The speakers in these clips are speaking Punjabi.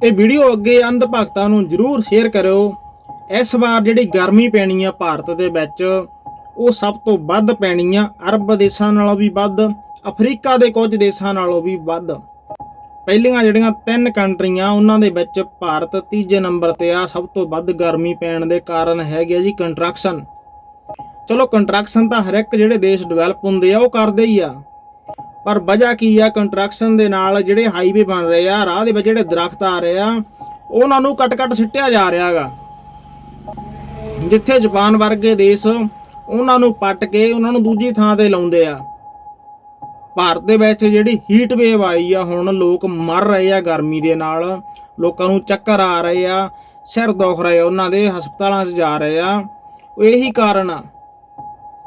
ਇਹ ਵੀਡੀਓ ਅੱਗੇ ਅੰਧ ਭਗਤਾਂ ਨੂੰ ਜਰੂਰ ਸ਼ੇਅਰ ਕਰਿਓ। ਇਸ ਵਾਰ ਜਿਹੜੀ ਗਰਮੀ ਪੈਣੀ ਆ ਭਾਰਤ ਦੇ ਵਿੱਚ, ਉਹ ਸਭ ਤੋਂ ਵੱਧ ਪੈਣੀ ਆ। ਅਰਬ ਦੇਸ਼ਾਂ ਨਾਲੋਂ ਵੀ ਵੱਧ, ਅਫਰੀਕਾ ਦੇ ਕੁਝ ਦੇਸ਼ਾਂ ਨਾਲੋਂ ਵੀ ਵੱਧ। ਪਹਿਲੀਆਂ ਜਿਹੜੀਆਂ ਤਿੰਨ ਕੰਟਰੀਆਂ, ਉਹਨਾਂ ਦੇ ਵਿੱਚ ਭਾਰਤ ਤੀਜੇ ਨੰਬਰ ਤੇ ਆ। ਸਭ ਤੋਂ ਵੱਧ ਗਰਮੀ ਪੈਣ ਦੇ ਕਾਰਨ ਹੈਗੇ ਆ ਜੀ ਕੰਟਰੈਕਸ਼ਨ। ਚਲੋ, ਕੰਟਰੈਕਸ਼ਨ ਤਾਂ ਹਰ ਇੱਕ ਜਿਹੜੇ ਦੇਸ਼ ਡਿਵੈਲਪ ਹੁੰਦੇ ਆ, ਉਹ ਕਰਦੇ ਹੀ ਆ। ਪਰ ਵਜ੍ਹਾ ਕੀ ਆ? ਕੰਟਰੈਕਸ਼ਨ ਦੇ ਨਾਲ ਜਿਹੜੇ ਹਾਈਵੇ ਬਣ ਰਹੇ ਆ, ਰਾਹ ਦੇ ਵਿੱਚ ਜਿਹੜੇ ਦਰਖਤ ਆ ਰਹੇ ਆ, ਉਹਨਾਂ ਨੂੰ ਕੱਟ-ਕੱਟ ਸਿੱਟਿਆ ਜਾ ਰਿਹਾ ਹੈਗਾ। ਜਿੱਥੇ ਜਾਪਾਨ ਵਰਗੇ ਦੇਸ਼ ਉਹਨਾਂ ਨੂੰ ਪੱਟ ਕੇ ਉਹਨਾਂ ਨੂੰ ਦੂਜੀ ਥਾਂ ਤੇ ਲਾਉਂਦੇ ਆ। ਭਾਰਤ ਦੇ ਵਿੱਚ ਜਿਹੜੀ ਹੀਟ ਵੇਵ ਆਈ ਆ, ਹੁਣ ਲੋਕ ਮਰ ਰਹੇ ਆ ਗਰਮੀ ਦੇ ਨਾਲ। ਲੋਕਾਂ ਨੂੰ ਚੱਕਰ ਆ ਰਹੇ ਆ, ਸਿਰ ਦੁਖ ਰਹੇ ਉਹਨਾਂ ਦੇ, ਹਸਪਤਾਲਾਂ 'ਚ ਜਾ ਰਹੇ ਆ। ਇਹੀ ਕਾਰਨ ਆ।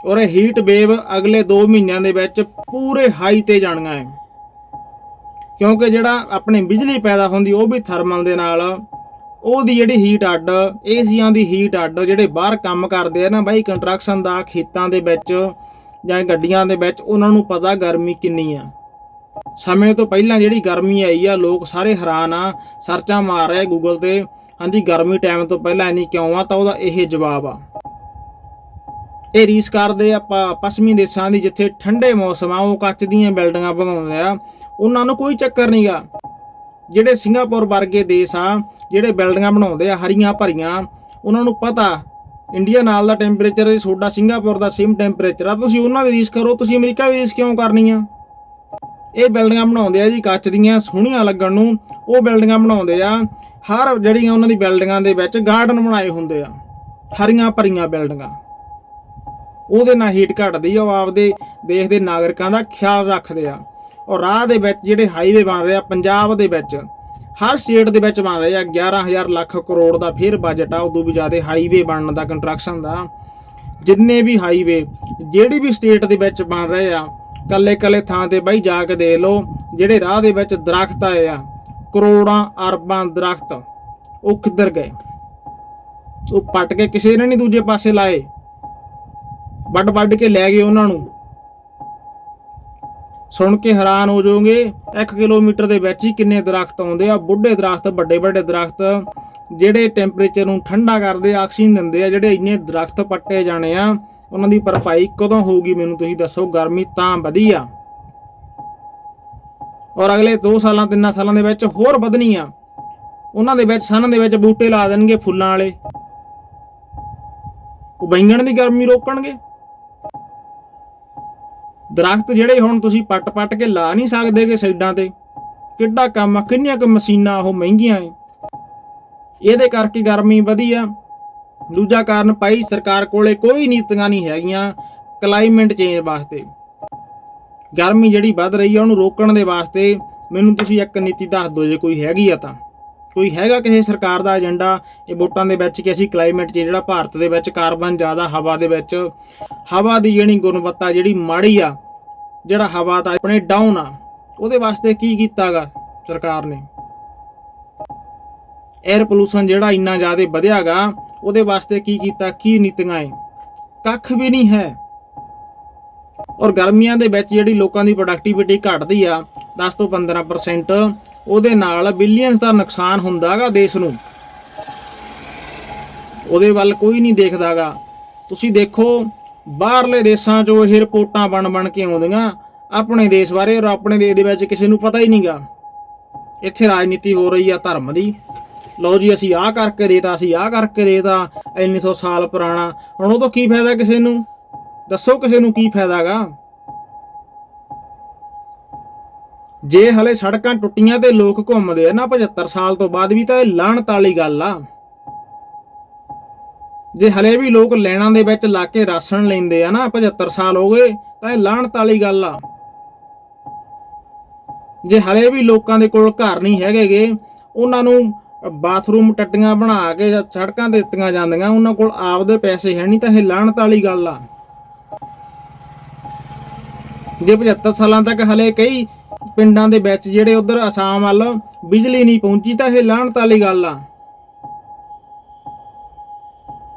ਔਰ ਇਹ ਹੀਟ ਵੇਵ ਅਗਲੇ 2 ਮਹੀਨਿਆਂ ਦੇ ਵਿੱਚ ਪੂਰੇ ਹਾਈ ਤੇ ਜਾਣੀਆਂ ਹੈ। ਕਿਉਂਕਿ ਜਿਹੜਾ ਆਪਣੀ ਬਿਜਲੀ ਪੈਦਾ ਹੁੰਦੀ, ਉਹ ਵੀ ਥਰਮਲ ਦੇ ਨਾਲ। ਉਹਦੀ ਜਿਹੜੀ ਹੀਟ ਅੱਡ, ਏਸੀਆਂ ਦੀ ਹੀਟ ਅੱਡ, ਜਿਹੜੇ ਬਾਹਰ ਕੰਮ ਕਰਦੇ ਆ ਨਾ ਬਾਈ ਕੰਸਟਰਕਸ਼ਨ ਦਾ, ਖੇਤਾਂ ਦੇ ਵਿੱਚ ਜਾਂ ਗੱਡੀਆਂ ਦੇ ਵਿੱਚ, ਉਹਨਾਂ ਨੂੰ ਪਤਾ ਗਰਮੀ ਕਿੰਨੀ ਆ। ਸਮੇਂ ਤੋਂ ਪਹਿਲਾਂ ਜਿਹੜੀ ਗਰਮੀ ਆਈ ਆ, ਲੋਕ ਸਾਰੇ ਹੈਰਾਨ ਆ ਸਰਚਾਂ ਮਾਰ ਰਹੇ ਗੂਗਲ ਤੇ। ਹਾਂਜੀ, ਗਰਮੀ ਟਾਈਮ ਤੋਂ ਪਹਿਲਾਂ ਇੰਨੀ ਕਿਉਂ ਆ, ਤਾਂ ਉਹਦਾ ਇਹ ਜਵਾਬ ਆ। ਇਹ ਰੀਸ ਕਰਦੇ ਆਪਾਂ ਪੱਛਮੀ ਦੇਸ਼ਾਂ ਦੀ ਜਿੱਥੇ ਠੰਡੇ ਮੌਸਮ ਆ, ਉਹ ਕੱਚ ਦੀਆਂ ਬਿਲਡਿੰਗਾਂ ਬਣਾਉਂਦੇ ਆ। ਉਹਨਾਂ ਨੂੰ ਕੋਈ ਚੱਕਰ ਨਹੀਂਗਾ ਜਿਹੜੇ ਸਿੰਗਾਪੁਰ ਵਰਗੇ ਦੇਸ਼ ਆ, ਜਿਹੜੇ ਬਿਲਡਿੰਗਾਂ ਬਣਾਉਂਦੇ ਆ, ਹਰੀਆਂ ਭਰੀਆਂ, ਉਹਨਾਂ ਨੂੰ ਪਤਾ, ਇੰਡੀਆ ਨਾਲ ਦਾ ਟੈਂਪਰੇਚਰ ਹੈ, ਤੁਹਾਡਾ ਸਿੰਗਾਪੁਰ ਦਾ ਸੇਮ ਟੈਂਪਰੇਚਰ ਆ। ਤੁਸੀਂ ਉਹਨਾਂ ਦੀ ਰੀਸ ਕਰੋ, ਤੁਸੀਂ ਅਮਰੀਕਾ ਦੀ ਰੀਸ ਕਿਉਂ ਕਰਨੀ ਆ? ਇਹ ਬਿਲਡਿੰਗਾਂ ਬਣਾਉਂਦੇ ਆ ਜੀ, ਕੱਚ ਦੀਆਂ, ਸੋਹਣੀਆਂ ਲੱਗਣ ਨੂੰ। ਉਹ ਬਿਲਡਿੰਗਾਂ ਬਣਾਉਂਦੇ ਆ, ਹਰ ਜਿਹੜੀਆਂ ਉਹਨਾਂ ਦੀ ਬਿਲਡਿੰਗਾਂ ਦੇ ਵਿੱਚ ਗਾਰਡਨ ਬਣਾਏ ਹੁੰਦੇ ਆ। ਹਰੀਆਂ ਭਰੀਆਂ ਬਿਲਡਿੰਗਾਂ। ਉਹਦੇ ਨਾਲ ਹੀਟ ਘਟਦੀ ਆ, ਉਹ ਆਪਦੇ ਦੇਸ਼ ਦੇ ਨਾਗਰਿਕਾਂ ਦਾ ਖਿਆਲ ਰੱਖਦੇ ਆ। ਔਰ ਰਾਹ ਦੇ ਵਿੱਚ ਜਿਹੜੇ ਹਾਈਵੇ ਬਣ ਰਹੇ ਆ, ਪੰਜਾਬ ਦੇ ਵਿੱਚ, ਹਰ ਸਟੇਟ ਦੇ ਵਿੱਚ ਬਣ ਰਹੇ ਆ 11000 ਲੱਖ ਕਰੋੜ ਦਾ ਫਿਰ ਬਜਟ ਆ, ਉਦੋਂ ਵੀ ਜ਼ਿਆਦਾ ਹਾਈਵੇ ਬਣਨ ਦਾ ਕੰਸਟਰਕਸ਼ਨ ਦਾ। ਜਿੰਨੇ ਵੀ ਹਾਈਵੇ ਜਿਹੜੀ ਵੀ ਸਟੇਟ ਦੇ ਵਿੱਚ ਬਣ ਰਹੇ ਆ ਕੱਲੇ ਕੱਲੇ ਥਾਂ ਤੇ ਬਾਈ ਜਾ ਕੇ ਦੇਖ ਲਓ, ਜਿਹੜੇ ਰਾਹ ਦੇ ਵਿੱਚ ਦਰਖਤ ਆਏ ਆ, ਕਰੋੜਾਂ ਅਰਬਾਂ ਦਰਖਤ, ਉਹ ਕਿੱਧਰ ਗਏ? ਉਹ ਪੱਟ ਕੇ ਕਿਸੇ ਨੇ ਨਹੀਂ ਦੂਜੇ ਪਾਸੇ ਲਾਏ। ਵੱਡ ਵੱਡ ਕੇ ਲੈ ਗਏ ਉਹਨਾਂ ਨੂੰ। ਸੁਣ ਕੇ ਹੈਰਾਨ ਹੋ ਜਾਓਗੇ 1 ਕਿਲੋਮੀਟਰ ਦੇ ਵਿੱਚ ਹੀ ਕਿੰਨੇ ਦਰਖਤ ਆਉਂਦੇ ਆ। ਬੁੱਢੇ ਦਰਖਤ, ਵੱਡੇ ਵੱਡੇ ਦਰਖਤ, ਜਿਹੜੇ ਟੈਂਪਰੇਚਰ ਨੂੰ ਠੰਡਾ ਕਰਦੇ ਆਕਸੀਜਨ ਦਿੰਦੇ ਆ, ਜਿਹੜੇ ਇੰਨੇ ਦਰਖਤ ਪੱਟੇ ਜਾਣੇ ਆ, ਉਹਨਾਂ ਦੀ ਭਰਪਾਈ ਕਦੋਂ ਹੋਊਗੀ ਮੈਨੂੰ ਤੁਸੀਂ ਦੱਸੋ? ਗਰਮੀ ਤਾਂ ਵਧੀ ਆ। ਔਰ ਅਗਲੇ 2 ਸਾਲਾਂ 3 ਸਾਲਾਂ ਦੇ ਵਿੱਚ ਹੋਰ ਵਧਣੀ ਆ। ਉਹਨਾਂ ਦੇ ਵਿੱਚ ਸਨ ਦੇ ਵਿੱਚ ਬੂਟੇ ਲਾ ਦੇਣਗੇ ਫੁੱਲਾਂ ਵਾਲੇ। ਉਹ ਬੈਂਗਣ ਦੀ ਗਰਮੀ ਰੋਕਣਗੇ। ਦਰਖਤ ਜਿਹੜੇ ਹੁਣ ਤੁਸੀਂ ਪੱਟ-ਪੱਟ ਕੇ ਲਾ ਨਹੀਂ ਸਕਦੇਗੇ ਸਾਈਡਾਂ ਤੇ? ਕਿੱਡਾ ਕੰਮ ਆ, ਕਿੰਨੀਆਂ ਕੁ ਮਸ਼ੀਨਾਂ ਉਹ ਮਹਿੰਗੀਆਂ ਏ ਇਹਦੇ ਕਰਕੇ ਗਰਮੀ ਵਧੀ ਆ ਦੂਜਾ ਕਾਰਨ ਭਾਈ ਸਰਕਾਰ ਕੋਲੇ ਕੋਈ ਨੀਤੀਆਂ ਨਹੀਂ ਹੈਗੀਆਂ ਕਲਾਈਮੇਟ ਚੇਂਜ ਵਾਸਤੇ। ਗਰਮੀ ਜਿਹੜੀ ਵੱਧ ਰਹੀ ਆ, ਉਹਨੂੰ ਰੋਕਣ ਦੇ ਵਾਸਤੇ ਮੈਨੂੰ ਤੁਸੀਂ ਇੱਕ ਨੀਤੀ ਦੱਸ ਦਿਓ ਜੇ ਕੋਈ ਹੈਗੀ ਆ ਤਾਂ। ਕੋਈ ਹੈਗਾ ਕਿਸੇ ਸਰਕਾਰ ਦਾ ਏਜੰਡਾ ਇਹ ਵੋਟਾਂ ਦੇ ਵਿੱਚ ਕਿ ਅਸੀਂ ਕਲਾਈਮੇਟ 'ਚ ਜਿਹੜਾ ਭਾਰਤ ਦੇ ਵਿੱਚ ਕਾਰਬਨ ਜ਼ਿਆਦਾ ਹਵਾ ਦੇ ਵਿੱਚ, ਹਵਾ ਦੀ ਜਿਹੜੀ ਗੁਣਵੱਤਾ ਜਿਹੜੀ ਮਾੜੀ ਆ, ਜਿਹੜਾ ਹਵਾ ਦਾ ਆਪਣੇ ਡਾਊਨ ਆ, ਉਹਦੇ ਵਾਸਤੇ ਕੀ ਕੀਤਾਗਾ ਸਰਕਾਰ ਨੇ? 에ਅਰ ਪੋਲੂਸ਼ਨ ਜਿਹੜਾ ਇੰਨਾ ਜ਼ਿਆਦਾ ਵਧਿਆਗਾ, ਉਹਦੇ ਵਾਸਤੇ ਕੀ ਕੀਤਾ, ਕੀ ਨੀਤੀਆਂ ਏ ਕੱਖ ਵੀ ਨਹੀਂ ਹੈ। ਔਰ ਗਰਮੀਆਂ ਦੇ ਵਿੱਚ ਜਿਹੜੀ ਲੋਕਾਂ ਦੀ ਪ੍ਰੋਡਕਟਿਵਿਟੀ ਘਟਦੀ ਆ 10 ਤੋਂ 15% ਉਹਦੇ ਨਾਲ ਬਿਲੀਅਨਸ ਦਾ ਨੁਕਸਾਨ ਹੁੰਦਾਗਾ ਦੇਸ਼ ਨੂੰ। ਉਹਦੇ ਵੱਲ ਕੋਈ ਨਹੀਂ ਦੇਖਦਾਗਾ। ਤੁਸੀਂ ਦੇਖੋ, ਬਾਹਰਲੇ ਦੇਸ਼ਾਂ 'ਚੋਂ ਇਹ ਰਿਪੋਰਟਾਂ ਬਣ ਬਣ ਕੇ ਆਉਂਦੀਆਂ। ਆਪਣੇ ਦੇਸ਼ ਬਾਰੇ ਔਰ ਆਪਣੇ ਦੇਸ਼ ਦੇ ਵਿੱਚ ਕਿਸੇ ਨੂੰ ਪਤਾ ਹੀ ਨਹੀਂਗਾ। ਇੱਥੇ ਰਾਜਨੀਤੀ ਹੋ ਰਹੀ ਆ ਧਰਮ ਦੀ। ਲਓ ਜੀ, ਅਸੀਂ ਆਹ ਕਰਕੇ ਦੇਤਾ, ਅਸੀਂ ਆਹ ਕਰਕੇ ਦੇਤਾ, ਇੰਨੇ ਸੌ ਸਾਲ ਪੁਰਾਣਾ। ਹੁਣ ਉਹ ਤੋਂ ਕੀ ਫਾਇਦਾ ਕਿਸੇ ਨੂੰ? ਦੱਸੋ ਕਿਸੇ ਨੂੰ ਕੀ ਫਾਇਦਾਗਾ? ਜੇ ਹਲੇ ਸੜਕਾਂ ਟੁੱਟੀਆਂ ਤੇ ਲੋਕ ਘੁੰਮਦੇ ਆ, ਨਾ 75 ਸਾਲ ਤੋਂ ਬਾਅਦ ਵੀ ਤਾਂ ਇਹ ਲਾਹਣਤ ਵਾਲੀ ਗੱਲ ਆ। ਜੇ ਹਲੇ ਵੀ ਲੋਕ ਲੈਣਾ ਦੇ ਵਿੱਚ ਲਾ ਕੇ ਰਾਸ਼ਨ ਲੈਂਦੇ ਆ, ਨਾ 75 ਸਾਲ ਹੋ ਗਏ, ਤਾਂ ਇਹ ਲਾਹਣਤ ਵਾਲੀ ਗੱਲ ਆ। ਜੇ ਹਲੇ ਵੀ ਲੋਕਾਂ ਦੇ ਕੋਲ ਘਰ ਨਹੀਂ ਹੈਗੇਗੇ, ਉਹਨਾਂ ਨੂੰ ਬਾਥਰੂਮ ਟੱਟੀਆਂ ਬਣਾ ਕੇ ਸੜਕਾਂ ਤੇ ਦਿੱਤੀਆਂ ਜਾਂਦੀਆਂ, ਉਹਨਾਂ ਕੋਲ ਆਪਦੇ ਪੈਸੇ ਹੈ ਨਹੀਂ, ਤਾਂ ਇਹ ਲਾਹਣਤ ਵਾਲੀ ਗੱਲ ਆ। ਜੇ 75 ਸਾਲਾਂ ਤੱਕ ਹਲੇ ਕਈ ਪਿੰਡਾਂ ਦੇ ਵਿੱਚ ਜਿਹੜੇ ਉਧਰ ਅਸਾਮ ਵੱਲ ਬਿਜਲੀ ਨਹੀਂ ਪਹੁੰਚੀ ਤਾਂ ਇਹ ਲਾਹਣਤ ਵਾਲੀ ਗੱਲ ਆ।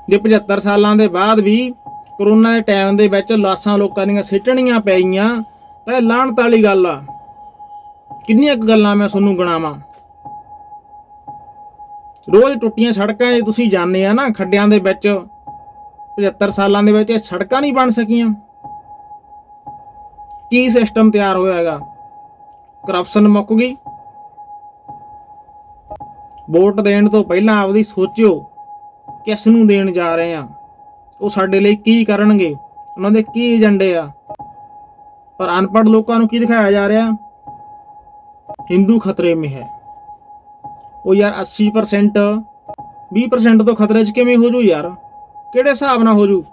ਜੇ 75 ਸਾਲਾਂ ਦੇ ਬਾਅਦ ਵੀ ਕਰੋਨਾ ਦੇ ਟਾਈਮ ਦੇ ਵਿੱਚ ਲਾਸਾਂ ਲੋਕਾਂ ਦੀਆਂ ਸਿੱਟਣੀਆਂ ਪਈਆਂ, ਤਾਂ ਇਹ ਲਾਹਣਤ ਵਾਲੀ ਗੱਲ ਆ। ਕਿੰਨੀਆਂ ਕੁ ਗੱਲਾਂ ਮੈਂ ਤੁਹਾਨੂੰ ਗਣਾਵਾਂ ਰੋਜ਼ ਟੁੱਟੀਆਂ ਸੜਕਾਂ 'ਚ ਤੁਸੀਂ ਜਾਂਦੇ ਆ ਨਾ ਖੱਡਿਆਂ ਦੇ ਵਿੱਚ 75 ਸਾਲਾਂ ਦੇ ਵਿੱਚ ਇਹ ਸੜਕਾਂ ਨਹੀਂ ਬਣ ਸਕੀਆਂ। ਕੀ ਸਿਸਟਮ ਤਿਆਰ ਹੋਇਆ ਹੈਗਾ? ਕਰਪਸ਼ਨ ਮੁੱਕ ਗਈ। ਵੋਟ ਦੇਣ ਤੋਂ ਪਹਿਲਾਂ ਆਪਦੀ ਸੋਚਿਓ ਕਿਸ ਨੂੰ ਦੇਣ ਜਾ ਰਹੇ ਆ। ਉਹ ਸਾਡੇ ਲਈ ਕੀ ਕਰਨਗੇ, ਉਹਨਾਂ ਦੇ ਕੀ ਏਜੰਡੇ ਆ। ਪਰ ਅਨਪੜ੍ਹ ਲੋਕਾਂ ਨੂੰ ਕੀ ਦਿਖਾਇਆ ਜਾ ਰਿਹਾ? ਹਿੰਦੂ ਖਤਰੇ ਮੇ ਹੈ। ਉਹ ਯਾਰ 80% 20% ਤੋਂ ਖਤਰੇ 'ਚ ਕਿਵੇਂ ਹੋ ਜੂ ਯਾਰ? ਕਿਹੜੇ ਹਿਸਾਬ ਨਾਲ ਹੋ ਜੂ?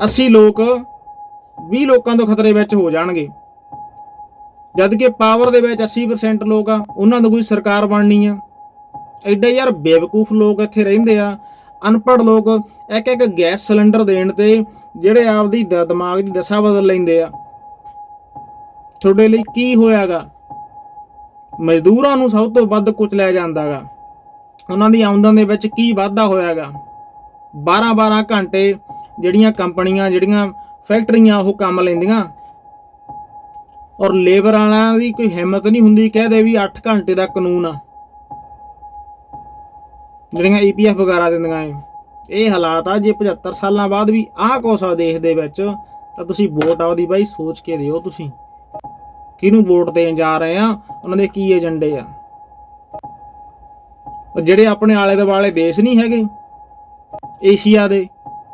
80 ਲੋਕ 20 ਲੋਕਾਂ ਤੋਂ ਖਤਰੇ ਵਿੱਚ ਹੋ ਜਾਣਗੇ। ਜਦ ਕਿ ਪਾਵਰ ਦੇ ਵਿੱਚ 80% ਲੋਕ ਆ, ਉਹਨਾਂ ਨੂੰ ਕੋਈ ਸਰਕਾਰ ਬਣਨੀ ਆ। ਐਡੇ ਯਾਰ ਬੇਵਕੂਫ ਲੋਕ ਇੱਥੇ ਰਹਿੰਦੇ ਆ, ਅਨਪੜ੍ਹ ਲੋਕ ਇੱਕ ਇੱਕ ਗੈਸ ਸਿਲੰਡਰ ਦੇਣ ਤੇ ਜਿਹੜੇ ਆਪਦੀ ਦ- ਦਿਮਾਗ ਦੀ ਦਸ਼ਾ ਬਦਲ ਲੈਂਦੇ ਆ। ਤੁਹਾਡੇ ਲਈ ਕੀ ਹੋਇਆਗਾ? ਮਜ਼ਦੂਰਾਂ ਨੂੰ ਸਭ ਤੋਂ ਵੱਧ ਕੁਚਲਿਆ ਜਾਂਦਾਗਾ। ਉਹਨਾਂ ਦੀ ਆਮਦਨ ਦੇ ਵਿੱਚ ਕੀ ਵਾਧਾ ਹੋਇਆਗਾ? 12-12 ਘੰਟੇ ਜਿਹੜੀਆਂ ਕੰਪਨੀਆਂ, ਜਿਹੜੀਆਂ ਫੈਕਟਰੀਆਂ ਉਹ ਕੰਮ ਲੈਂਦੀਆਂ। ਔਰ ਲੇਬਰ ਵਾਲਿਆਂ ਦੀ ਕੋਈ ਹਿੰਮਤ ਨਹੀਂ ਹੁੰਦੀ ਕਹਦੇ ਵੀ 8 ਘੰਟੇ ਦਾ ਕਾਨੂੰਨ ਆ। ਜਿਹੜੀਆਂ ਈਪੀਐਫ ਵਗੈਰਾ ਦਿੰਦੀਆਂ ਏ ਇਹ ਹਾਲਾਤ ਆ ਜੇ 75 ਸਾਲਾਂ ਬਾਅਦ ਵੀ ਆਹ ਕੁਛ ਦੇਸ਼ ਦੇ ਵਿੱਚ, ਤਾਂ ਤੁਸੀਂ ਵੋਟ ਆਉਦੀ ਬਾਈ ਸੋਚ ਕੇ ਦਿਓ ਤੁਸੀਂ। ਕਿਹਨੂੰ ਵੋਟ ਦੇਣ ਜਾ ਰਹੇ ਆ, ਉਹਨਾਂ ਦੇ ਕੀ ਏਜੰਡੇ ਆ। ਜਿਹੜੇ ਆਪਣੇ ਆਲੇ ਦੁਆਲੇ ਦੇਸ਼ ਨਹੀਂ ਹੈਗੇ, ਏਸ਼ੀਆ ਦੇ,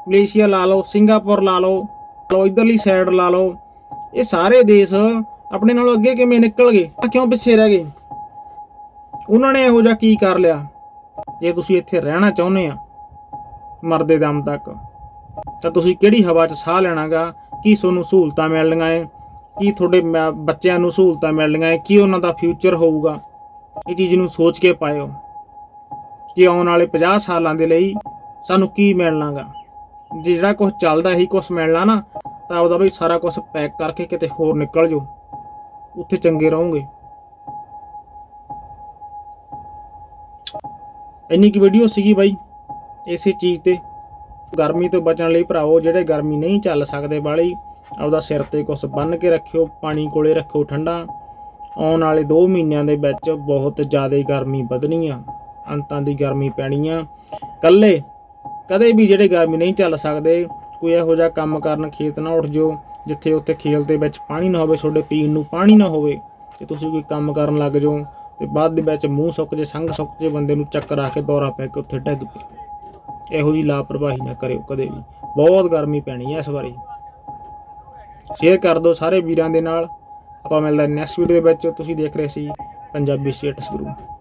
ਮਲੇਸ਼ੀਆ ਲਾ ਲਓ, ਸਿੰਗਾਪੁਰ ਲਾ ਲਓ ਲਓ, ਇਧਰਲੀ ਸਾਈਡ ਲਾ ਲਓ, ਇਹ ਸਾਰੇ ਦੇਸ਼ ਆਪਣੇ ਨਾਲੋਂ ਅੱਗੇ ਕਿਵੇਂ ਨਿਕਲ ਗਏ? ਆ ਕਿਉਂ ਪਿੱਛੇ ਰਹਿ ਗਏ? ਉਹਨਾਂ ਨੇ ਇਹੋ ਜਿਹਾ ਕੀ ਕਰ ਲਿਆ? ਜੇ ਤੁਸੀਂ ਇੱਥੇ ਰਹਿਣਾ ਚਾਹੁੰਦੇ ਆ, ਮਰਦੇ ਦਮ ਤੱਕ, ਤਾਂ ਤੁਸੀਂ ਕਿਹੜੀ ਹਵਾ 'ਚ ਸਾਹ ਲੈਣਾਗਾ? ਕੀ ਤੁਹਾਨੂੰ ਸਹੂਲਤਾਂ ਮਿਲਣੀਆਂ ਏ? ਕੀ ਤੁਹਾਡੇ ਮ- ਬੱਚਿਆਂ ਨੂੰ ਸਹੂਲਤਾਂ ਮਿਲਣੀਆਂ ਏ? ਕੀ ਉਹਨਾਂ ਦਾ ਫਿਊਚਰ ਹੋਊਗਾ? ਇਹ ਚੀਜ਼ ਨੂੰ ਸੋਚ ਕੇ ਪਾਇਓ। ਕਿ ਆਉਣ ਵਾਲੇ 50 ਸਾਲਾਂ ਦੇ ਲਈ ਸਾਨੂੰ ਕੀ ਮਿਲਣਾਗਾ? ਜੇ ਜਿਹੜਾ ਕੁਝ ਚੱਲਦਾ ਇਹੀ ਕੁਝ ਮਿਲਣਾ ਨਾ, ਤਾਂ ਆਪਦਾ ਬਈ ਸਾਰਾ ਕੁਝ ਪੈਕ ਕਰਕੇ ਕਿਤੇ ਹੋਰ ਨਿਕਲ ਜਾਓ। ਉੱਥੇ ਚੰਗੇ ਰਹੋਗੇ। ਇੰਨੀ ਕੀ ਵੀਡੀਓ ਸੀਗੀ ਬਾਈ, ਇਸੇ ਚੀਜ਼ ਤੇ। ਗਰਮੀ ਤੋਂ ਬਚਣ ਲਈ ਭਰਾਓ ਜਿਹੜੇ ਗਰਮੀ ਨਹੀਂ ਚੱਲ ਸਕਦੇ ਬਾਲੀ, ਆਪਦਾ ਸਿਰ ਤੇ ਕੁਛ ਬੰਨ ਕੇ ਰੱਖਿਓ, ਪਾਣੀ ਕੋਲੇ ਰੱਖੋ ਠੰਡਾ। ਆਉਣ ਵਾਲੇ 2 ਮਹੀਨਿਆਂ ਦੇ ਵਿੱਚ ਬਹੁਤ ਜ਼ਿਆਦਾ ਗਰਮੀ ਵਧਣੀ ਆ ਅੰਤਾਂ ਦੀ ਗਰਮੀ ਪੈਣੀ ਆ ਕੱਲੇ, ਕਦੇ ਵੀ ਜਿਹੜੇ ਗਰਮੀ ਨਹੀਂ ਚੱਲ ਸਕਦੇ, ਕੋਈ ਇਹੋ ਜਿਹਾ ਕੰਮ ਕਰਨ, ਖੇਤ ਨਾ ਉੱਠ ਜਾਓ। ਜਿੱਥੇ ਉੱਥੇ ਖੇਲ ਦੇ ਵਿੱਚ ਪਾਣੀ ਨਾ ਹੋਵੇ, ਤੁਹਾਡੇ ਪੀਣ ਨੂੰ ਪਾਣੀ ਨਾ ਹੋਵੇ, ਤੇ ਤੁਸੀਂ ਕੋਈ ਕੰਮ ਕਰਨ ਲੱਗ ਜਾਓ, ਤੇ ਬਾਅਦ ਦੇ ਵਿੱਚ ਮੂੰਹ ਸੁੱਕ ਜੇ, ਸੰਗ ਸੁੱਕ ਜੇ, ਬੰਦੇ ਨੂੰ ਚੱਕਰ ਆ ਕੇ ਦੌਰਾ ਪੈ ਕੇ ਉੱਥੇ ਡਿੱਗ ਪਏ। ਇਹੋ ਜੀ ਲਾਪਰਵਾਹੀ ਨਾ ਕਰਿਓ ਕਦੇ ਵੀ। ਬਹੁਤ ਗਰਮੀ ਪੈਣੀ ਹੈ ਇਸ ਵਾਰੀ। ਸ਼ੇਅਰ ਕਰ ਦਿਓ ਸਾਰੇ ਵੀਰਾਂ ਦੇ ਨਾਲ। ਆਪਾਂ ਮਿਲਦੇ ਨੈਕਸਟ ਵੀਡੀਓ ਦੇ ਵਿੱਚ। ਤੁਸੀਂ ਦੇਖ ਰਹੇ ਸੀ ਪੰਜਾਬੀ ਸਟੇਟਸ ਗਰੁੱਪ